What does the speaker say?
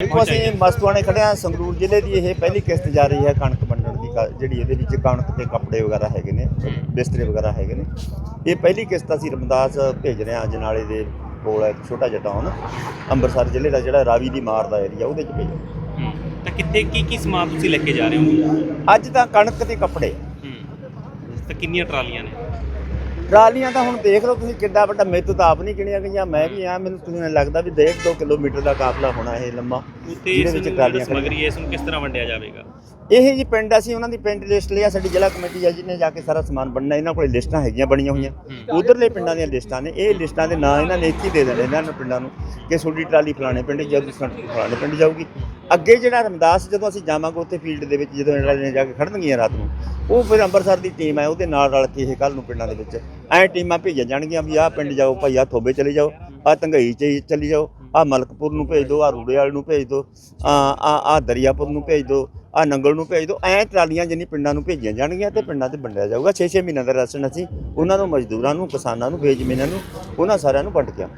ਦੇਖੋ ਅਸੀਂ ਮਸਤਵਾਣੇ ਖੜੇ ਹਾਂ। ਸੰਗਰੂਰ ਜ਼ਿਲ੍ਹੇ ਦੀ ਇਹ ਪਹਿਲੀ ਕਿਸ਼ਤ ਜਾ ਰਹੀ ਹੈ ਕਣਕ ਵੰਡਣ ਦੀ ਜਿਹੜੀ ਇਹਦੇ ਵਿੱਚ ਕਣਕ ਤੇ ਕੱਪੜੇ ਵਗੈਰਾ ਹੈਗੇ ਨੇ ਬਿਸਤਰੇ ਵਗੈਰਾ ਹੈਗੇ ਨੇ। ਇਹ ਪਹਿਲੀ ਕਿਸ਼ਤ ਅਸੀਂ ਰਮਦਾਸ ਭੇਜ ਰਹੇ ਹਾਂ ਅਜਨਾਲੇ ਦੇ ਕੋਲ ਹੈ ਇੱਕ ਛੋਟਾ ਜਿਹਾ ਟਾਊਨ ਅੰਮ੍ਰਿਤਸਰ ਜ਼ਿਲ੍ਹੇ ਦਾ ਜਿਹੜਾ ਰਾਵੀ ਦੀ ਮਾਰ ਦਾ ਏਰੀਆ ਉਹਦੇ ਚ ਭੇਜ। ਤਾਂ ਕਿੱਥੇ ਕੀ ਕੀ ਸਮਾਨ ਤੁਸੀਂ ਲੈ ਕੇ ਜਾ ਰਹੇ ਹੋ? ਅੱਜ ਤਾਂ ਕਣਕ ਤੇ ਕੱਪੜੇ। ਹੂੰ। ਤਾਂ ਕਿੰਨੀਆਂ ਟਰਾਲੀਆਂ ਨੇ? ਟਰਾਲੀਆਂ ਤਾਂ ਹੁਣ ਦੇਖ ਲਓ ਤੁਸੀਂ ਕਿੱਡਾ ਵੱਡਾ ਮੇਤੋਂ ਤਾਂ ਆਪ ਨਹੀਂ ਗਿਣੀਆਂ ਗਈਆਂ ਮੈਂ ਵੀ ਆ ਮੈਨੂੰ ਤੁਹਾਨੂੰ ਲੱਗਦਾ ਵੀ 1.5 2 ਕਿਲੋਮੀਟਰ ਦਾ ਕਾਫਲਾ ਹੋਣਾ ਇਹ ਲੰਮਾ ਉੱਤੇ ਇਸ ਵਿੱਚ ਟਰਾਲੀਆਂ ਸਮਗਰੀ ਇਸ ਨੂੰ ਕਿਸ ਤਰ੍ਹਾਂ ਵੰਡਿਆ ਜਾਵੇਗਾ? ਇਹ ਜੀ ਪਿੰਡ ਅਸੀਂ ਉਹਨਾਂ ਦੀ ਪਿੰਡ ਲਿਸਟ ਲਿਆ ਸਾਡੀ ਜ਼ਿਲ੍ਹਾ ਕਮੇਟੀ ਹੈ ਜਿਹਨੇ ਜਾ ਕੇ ਸਾਰਾ ਸਮਾਨ ਬਣਨਾ ਇਹਨਾਂ ਕੋਲੇ ਲਿਸਟਾਂ ਹੈਗੀਆਂ ਬਣੀਆਂ ਹੋਈਆਂ। ਉਧਰਲੇ ਪਿੰਡਾਂ ਦੀਆਂ ਲਿਸਟਾਂ ਨੇ ਇਹ ਲਿਸਟਾਂ ਦੇ ਨਾਂ ਇਹਨਾਂ ਨੇ ਇੱਕ ਹੀ ਦੇ ਦੇਣੇ ਇਹਨਾਂ ਨੂੰ ਪਿੰਡਾਂ ਨੂੰ। ਕਿ ਤੁਹਾਡੀ ਟਰਾਲੀ ਫਲਾਣੇ ਪਿੰਡ ਜਾਊਗੀ, ਫਲਾਣੇ ਪਿੰਡ ਜਾਊਗੀ। ਅੱਗੇ ਜਿਹੜਾ ਰਮਦਾਸ, ਜਦੋਂ ਅਸੀਂ ਜਾਵਾਂਗੇ ਉੱਥੇ ਫੀਲਡ ਦੇ ਵਿੱਚ, ਜਦੋਂ ਟਰਾਲੀਆਂ ਜਾ ਕੇ ਖੜਨਗੀਆਂ ਰਾਤ ਨੂੰ, ਉਹ ਫਿਰ ਅੰਮ੍ਰਿਤਸਰ ਦੀ ਟੀਮ ਹੈ ਉਹਦੇ ਨਾਲ ਰਲ ਕੇ ਇਹ ਕੱਲ ਨੂੰ ਪਿੰਡਾਂ ਦੇ ਵਿੱਚ। ਐ ਟੀਮਾਂ ਭੇਜੀਆਂ ਜਾਣਗੀਆਂ ਵੀ ਆਹ ਪਿੰਡ ਜਾਓ, ਭਾਈ ਆਹ ਥੋਬੇ ਚਲੇ ਜਾਓ, ਆਹ ਧੰਗਈ ਚ ਚਲੀ ਜਾਓ, ਆਹ ਮਲਕਪੁਰ ਨੂੰ ਭੇਜ ਦਿਓ ਆਹ ਰੂੜੇ ਵਾਲੇ ਨੂੰ ਭੇਜ ਦਿਓ ਆ ਆ ਆ ਦਰਿਆਪੁਰ ਨੂੰ ਭੇਜ ਦਿਓ ਆ ਨੰਗਲ ਨੂੰ ਭੇਜ ਦਿਓ ਐ ਟਰਾਲੀਆਂ ਜਿੰਨੀ ਪਿੰਡਾਂ ਨੂੰ ਭੇਜੀਆਂ ਜਾਣਗੀਆਂ ਤੇ ਪਿੰਡਾਂ 'ਚ ਵੰਡਿਆ ਜਾਊਗਾ। 6-6 ਮਹੀਨਿਆਂ ਦਾ ਰਾਸ਼ਨ ਅਸੀਂ ਉਹਨਾਂ ਨੂੰ, ਮਜ਼ਦੂਰਾਂ ਨੂੰ, ਕਿਸਾਨਾਂ ਨੂੰ, ਬੇਜ਼ਮੀਨਾਂ ਨੂੰ, ਉਹਨਾਂ ਸਾਰਿਆਂ ਨੂੰ ਵੰਡ ਕੇ ਆਵਾਂਗੇ।